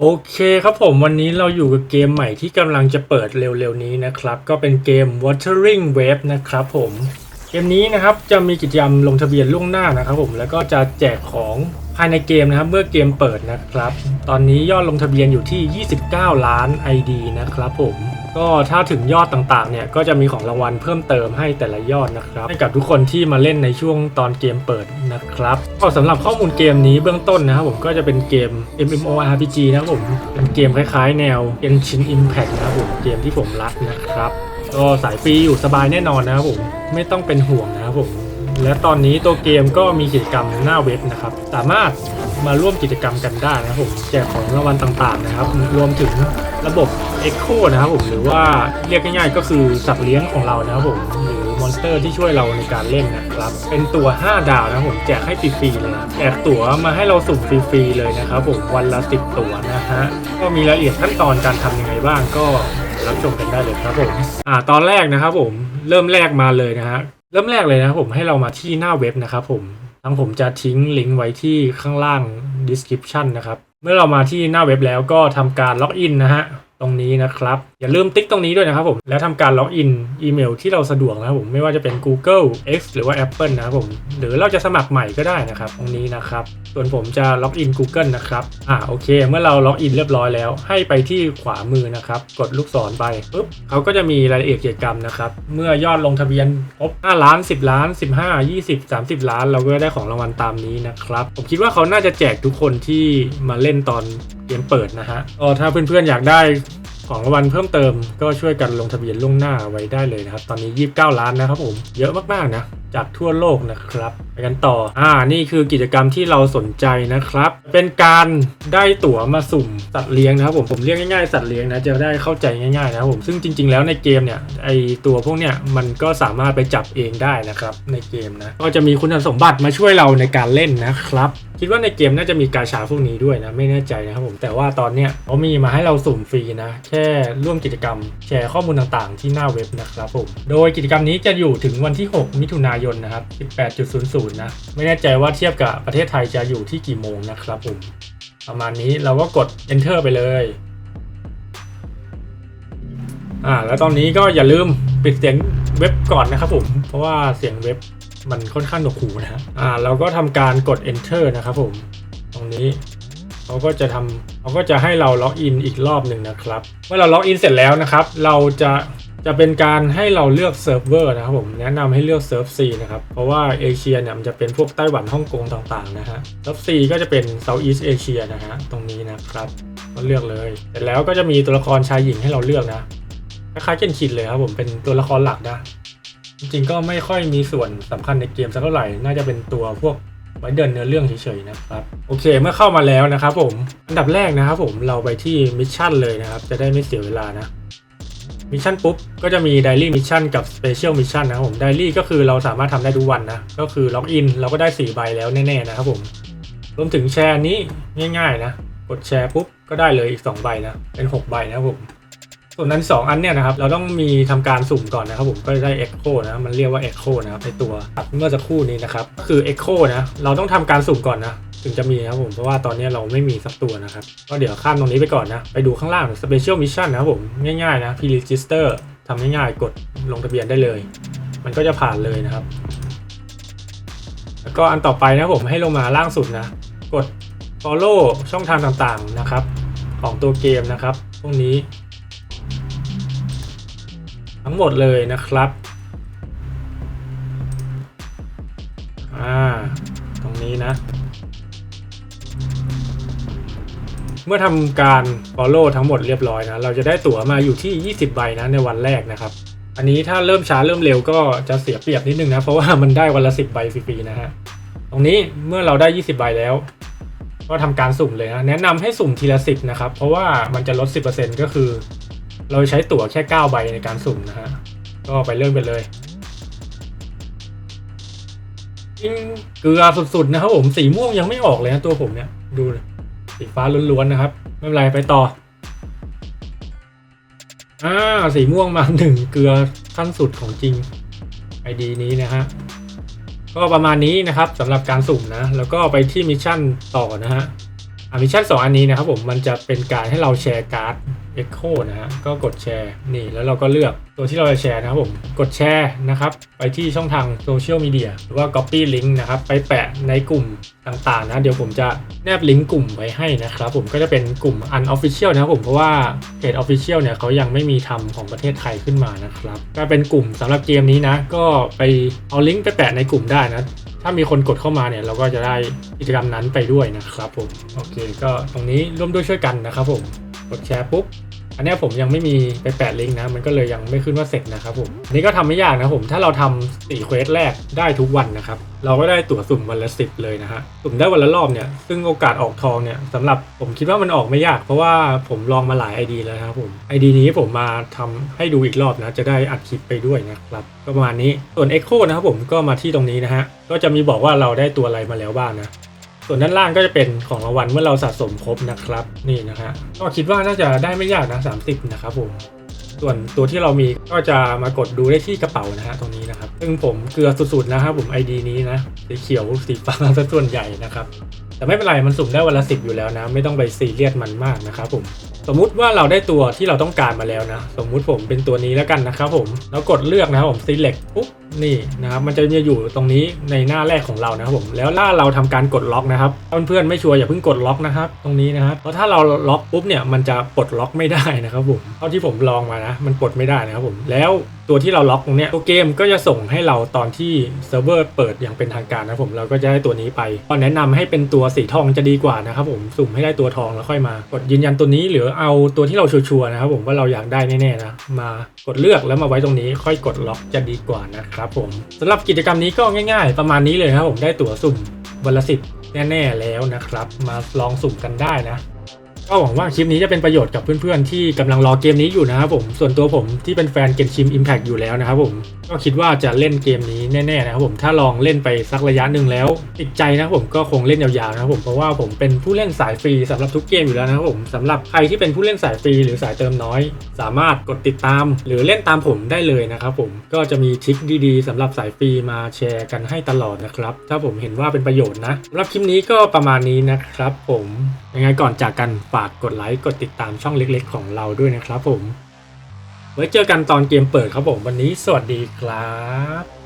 โอเคครับผมวันนี้เราอยู่กับเกมใหม่ที่กำลังจะเปิดเร็วๆนี้นะครับ ก็เป็นเกม Watering Wave นะครับผม กมนี้นะครับจะมีกิจกรรมลงทะเบียนล่วงหน้านะครับผมแล้วก็จะแจกของภายในเกมนะครับเมื่อเกมเปิดนะครับ ตอนนี้ยอดลงทะเบียนอยู่ที่ 29 ล้าน ID นะครับผมก็ถ้าถึงยอดต่างๆเนี่ยก็จะมีของรางวัลเพิ่มเติมให้แต่ละยอดนะครับให้กับทุกคนที่มาเล่นในช่วงตอนเกมเปิดนะครับก็สำหรับข้อมูลเกมนี้เบื้องต้นนะครับผมก็จะเป็นเกม MMORPG นะครับผมเป็นเกมคล้ายๆ แนว Genshin Impact นะครับผมเกมที่ผมรักนะครับ ก็สายฟรีอยู่สบายแน่นอนนะครับผมไม่ต้องเป็นห่วงนะครับผมและตอนนี้ตัวเกมก็มีกิจกรรมหน้าเว็บนะครับ สามารถมาร่วมกิจกรรมกันได้นะครับผมแจกของรางวัลต่างๆนะครับ รวมถึงระบบ Echo นะครับผมหรือว่าเรียกง่ายๆก็คือสัตว์เลี้ยงของเรานะครับผมหรือมอนสเตอร์ที่ช่วยเราในการเล่นนะครับ เป็นตัว 5 ดาวนะครับผมแจกให้ฟรีๆเลยแจกตั๋วมาให้เราสุ่มฟรีๆเลยนะครับผมวันละ 10 ตั๋วนะฮะก็มีรายละเอียดขั้นตอนการทำยังไงบ้างก็ รับชมกันได้เลยครับผมอ่าตอนแรกนะครับผมเริ่มแรกมาเลยนะฮะเริ่มแรกเลยนะครับผมให้เรามาที่หน้าเว็บนะครับผมทั้งผมจะทิ้งลิงก์ไว้ที่ข้างล่าง description นะครับเมื่อเรามาที่หน้าเว็บแล้วก็ทำการล็อกอินนะฮะ ตรงนี้นะครับ อย่าลืมติ๊กตรงนี้ด้วยนะครับผมแล้วทำการล็อกอินอีเมลที่เราสะดวกนะครับผมไม่ว่าจะเป็น Google X หรือว่า Apple นะครับผมหรือเราจะสมัครใหม่ก็ได้นะครับ ตรงนี้นะครับส่วนผมจะล็อกอิน Google นะครับอ่าโอเค เมื่อเราล็อกอินเรียบร้อยแล้ว ให้ไปที่ขวามือนะครับ กดลูกศรไปปุ๊บเขาก็จะมีรายละเอียดกิจกรรมนะครับเมื่อยอดลงทะเบียนครบ5ล้าน 10 ล้าน 15 20 30 ล้าน เราก็ได้ของรางวัลตามนี้นะครับผมคิดว่าเขาน่าจะแจกทุกคนที่มาเล่นตอนเกมเปิดนะฮะก็ถ้าเพื่อนๆอยากได้ของรางวัลเพิ่มเติมก็ช่วยกันลงทะเบียนล่วงหน้าไว้ได้เลยนะครับ ตอนนี้ 29 ล้านนะครับผม เยอะมากๆนะ จากทั่วโลกนะครับ ไปกันต่อ อ่า นี่คือกิจกรรมที่เราสนใจนะครับ เป็นการได้ตั๋วมาสุ่มสัตว์เลี้ยงนะครับผม ผมเรียกง่ายๆสัตว์เลี้ยงนะ จะได้เข้าใจง่ายๆนะครับผม ซึ่งจริง ๆ แล้วในเกมเนี่ย ไอตัวพวกเนี้ยมันก็สามารถไปจับเองได้นะครับในเกมนะ ก็จะมีคุณสมบัติมาช่วยเราในการเล่นนะครับ คิดว่าในเกมน่าจะมีกาชาพวกนี้ด้วยนะ ไม่แน่ใจนะครับผมแต่ว่าตอนเนี้ยเขามีมาให้เราสุ่มฟรีนะ แค่ร่วมกิจกรรม แชร์ข้อมูลต่างๆ ที่หน้าเว็บนะครับผมโดยกิจกรรมนี้จะอยู่ถึงวันที่ 6 มิถุนายนนะครับ 18.00 นะ ไม่แน่ใจว่าเทียบกับประเทศไทยจะอยู่ที่กี่โมงนะครับผมประมาณนี้เราก็กด enter ไปเลยอ่าแล้วตอนนี้ก็อย่าลืมปิดเสียงเว็บก่อนนะครับผม เพราะว่าเสียงเว็บ มันค่อนข้างหนวกหูนะฮะอ่าเราก็ทำการกด enter นะครับผม ตรงนี้เขาก็จะทำเขาก็จะให้เราล็อกอินอีกรอบหนึ่งนะครับ เมื่อเราล็อกอินเสร็จแล้วนะครับ เราจะจะเป็นการให้เราเลือกเซิร์ฟเวอร์นะครับผมแนะนำให้เลือกเซิร์ฟ C นะครับ เพราะว่าเอเชียเนี่ยมันจะเป็นพวกไต้หวันฮ่องกงต่างๆนะฮะเซิร์ฟ C ก็จะเป็น Southeast Asia นะฮะตรงนี้นะครับก็เลือกเลยเสร็จแล้วก็จะมีตัวละครชายหญิงให้เราเลือกนะคล้ายๆเกนชินเลยครับผมเป็นตัวละครหลักนะ จริงๆก็ไม่ค่อยมีส่วนสำคัญในเกมสักเท่าไหร่ น่าจะเป็นตัวพวกไว้เดินเนื้อเรื่องเฉยๆนะครับ โอเคเมื่อเข้ามาแล้วนะครับผม อันดับแรกนะครับผมเราไปที่มิชชั่นเลยนะครับ จะได้ไม่เสียเวลานะมิชชั่นปุ๊บก็จะมีไดรี่มิชชั่นกับสเปเชียลมิชชั่นนะครับผมไดรี่ก็คือเราสามารถทำได้ทุกวันนะ ก็คือล็อกอินเราก็ได้ 4 ใบแล้วแน่ๆนะครับผมรวมถึงแชร์นี้ง่าย ๆ นะ กดแชร์ปุ๊บก็ได้เลยอีก 2 ใบนะ เป็น 6 ใบนะครับผม ส่วนนั้น 2 อันเนี่ยนะครับเราต้องมีทำการสุ่มก่อนนะครับผมก็ได้ Echo นะมันเรียกว่า Echo นะครับในตัวเมื่อสักครู่นี้นะครับคือ Echo นะเราต้องทำการสุ่มก่อนนะถึงจะมีนะครับผมเพราะว่าตอนนี้เราไม่มีสักตัวนะครับก็เดี๋ยวข้ามตรงนี้ไปก่อนนะ ไปดูข้างล่าง Special Mission นะครับผมง่ายๆนะ Pre-register ทำง่ายๆกดลงทะเบียนได้เลย มันก็จะผ่านเลยนะครับ แล้วก็อันต่อไปนะผมให้ลงมาล่างสุดนะ กด follow ช่องทางต่างๆนะครับ ของตัวเกมนะครับ พวกนี้ ทั้งหมดเลยนะครับ อ่า ตรงนี้นะ เมื่อทำการ follow ทั้งหมดเรียบร้อยนะ เราจะได้ตั๋วมาอยู่ที่ 20 ใบนะในวันแรกนะครับ อันนี้ถ้าเริ่มช้าเริ่มเร็วก็จะเสียเปรียบนิดนึงนะ เพราะว่ามันได้วันละ 10 ใบฟรีๆนะฮะ ตรงนี้เมื่อเราได้ 20 ใบแล้วก็ทำการสุ่มเลยนะแนะนำให้สุ่มทีละ10นะครับ เพราะว่ามันจะลด 10%ก็คือ เราใช้ตั๋วแค่ 9 ใบในการสุ่มนะฮะ ก็ไปเริ่มกันเลยยิงเกลือสุดๆนะครับผมสีม่วงยังไม่ออกเลยนะตัวผมเนี่ย ดูเลยสีฟ้าล้วนๆนะครับ ไม่เป็นไรไปต่ออ่าสีม่วงมาหนึ่งเกลือขั้นสุดของจริงไอดีนี้นะฮะก็ประมาณนี้นะครับสำหรับการสุ่มนะ แล้วก็ไปที่มิชชั่นต่อนะฮะอะมิชชั่นสองอันนี้นะครับผมมันจะเป็นการให้เราแชร์การ์ด Echo นะฮะก็กดแชร์นี่แล้วเราก็เลือกตัวที่เราจะแชร์นะครับผมกดแชร์นะครับไปที่ช่องทางโซเชียลมีเดียหรือว่า Copy Link นะครับไปแปะในกลุ่มต่างๆนะเดี๋ยวผมจะแนบลิงก์กลุ่มไว้ให้นะครับผมก็จะเป็นกลุ่ม Unofficial นะครับผมเพราะว่าเพจ Official เนี่ยเขายังไม่มีทำของประเทศไทยขึ้นมานะครับก็เป็นกลุ่มสำหรับเกมนี้นะก็ไปเอาลิงก์ไปแปะในกลุ่มได้นะถ้ามีคนกดเข้ามาเนี่ยเราก็จะได้กิจกรรมนั้นไปด้วยนะครับผม โอเค ก็ตรงนี้ร่วมด้วยช่วยกันนะครับผม กดแชร์ปุ๊บ อันนี้ผมยังไม่มีไปแปะลิงก์นะ มันก็เลยยังไม่ขึ้นว่าเสร็จนะครับผมอันนี้ก็ทำไม่ยากนะผม ถ้าเราทำสี่เควสแรกได้ทุกวันนะครับ เราก็ได้ตั๋วสุ่มวันละสิบเลยนะฮะ สุ่มได้วันละรอบเนี่ย ซึ่งโอกาสออกทองเนี่ยสำหรับผมคิดว่ามันออกไม่ยาก เพราะว่าผมลองมาหลาย ID แล้วนะครับผม ID นี้ผมมาทำให้ดูอีกรอบนะ จะได้อัดคลิปไปด้วยนะครับ ประมาณนี้ ส่วน Echo นะครับผม ก็มาที่ตรงนี้นะฮะ ก็จะมีบอกว่าเราได้ตัวอะไรมาแล้วบ้างนะ ส่วนด้านล่างก็จะเป็นของรางวัลเมื่อเราสะสมครบนะครับ นี่นะฮะก็คิดว่าน่าจะได้ไม่ยากนะ30 นะครับผม ส่วนตัวที่เรามีก็จะมากดดูได้ที่กระเป๋านะฮะตรงนี้นะครับ ซึ่งผมเกลือสุดๆนะครับผม ID นี้นะสีเขียวสีฟ้าซะส่วนใหญ่นะครับแต่ไม่เป็นไรมันสุ่มได้วันละสิบอยู่แล้วนะ ไม่ต้องไปซีเรียสมันมากนะครับผมสมมุติว่าเราได้ตัวที่เราต้องการมาแล้วนะ สมมุติผมเป็นตัวนี้แล้วกันนะครับผมแล้วกดเลือกนะครับผม select ปุ๊บนี่นะครับมันจะมีอยู่ตรงนี้ในหน้าแรกของเรานะครับผมแล้วถ้าเราทำการกดล็อกนะครับเพื่อนๆไม่ชัวร์อย่าเพิ่งกดล็อกนะครับ ตรงนี้นะครับเพราะถ้าเราล็อกปุ๊บเนี่ยมันจะปลดล็อกไม่ได้นะครับผมเท่าที่ผมลองมานะมันปลดไม่ได้นะครับผมแล้วตัวที่เราล็อกตรงเนี้ยตัวเกมก็จะส่งให้เราตอนที่เซิร์ฟเวอร์เปิดอย่างเป็นทางการนะครับผมเราก็จะได้ตัวนี้ไปก็แนะนำให้เป็นตัวสีทองจะดีกว่านะครับผมสุ่มให้ได้ตัวทองแล้วค่อยมากดยืนยันตัวนี้หรือเอาตัวที่เราชัวร์นะครับผมว่าเราอยากได้แน่ๆนะมากดเลือกแล้วมาไว้ตรงนี้ค่อยกดล็อกจะดีกว่านะครับผมสำหรับกิจกรรมนี้ก็ง่ายๆ ประมาณนี้เลยครับผมได้ตั๋วสุ่มวันละสิบแน่ๆแล้วนะครับ มาลองสุ่มกันได้นะ ก็หวังว่าคลิปนี้จะเป็นประโยชน์กับเพื่อนๆ ที่กำลังรอเกมนี้อยู่นะครับผม ส่วนตัวผมที่เป็นแฟนเกนชิม Impact อยู่แล้วนะครับผม ก็คิดว่าจะเล่นเกมนี้แน่ๆนะครับผม ถ้าลองเล่นไปสักระยะหนึ่งแล้วติดใจนะผมก็คงเล่นยาวๆนะครับผม เพราะว่าผมเป็นผู้เล่นสายฟรีสำหรับทุกเกมอยู่แล้วนะครับผมสำหรับใครที่เป็นผู้เล่นสายฟรีหรือสายเติมน้อย สามารถกดติดตาม หรือเล่นตามผมได้เลยนะครับผม ก็จะมีทริคดีๆสำหรับสายฟรีมาแชร์กันให้ตลอดนะครับ ถ้าผมเห็นว่าเป็นประโยชน์นะสำหรับคลิปนี้ก็ประมาณนี้นะครับผม ยังไงก่อนจากกันฝากกดไลค์กดติดตามช่องเล็กๆ ของเราด้วยนะครับผม ไว้เจอกันตอนเกมเปิดครับผมวันนี้สวัสดีครับ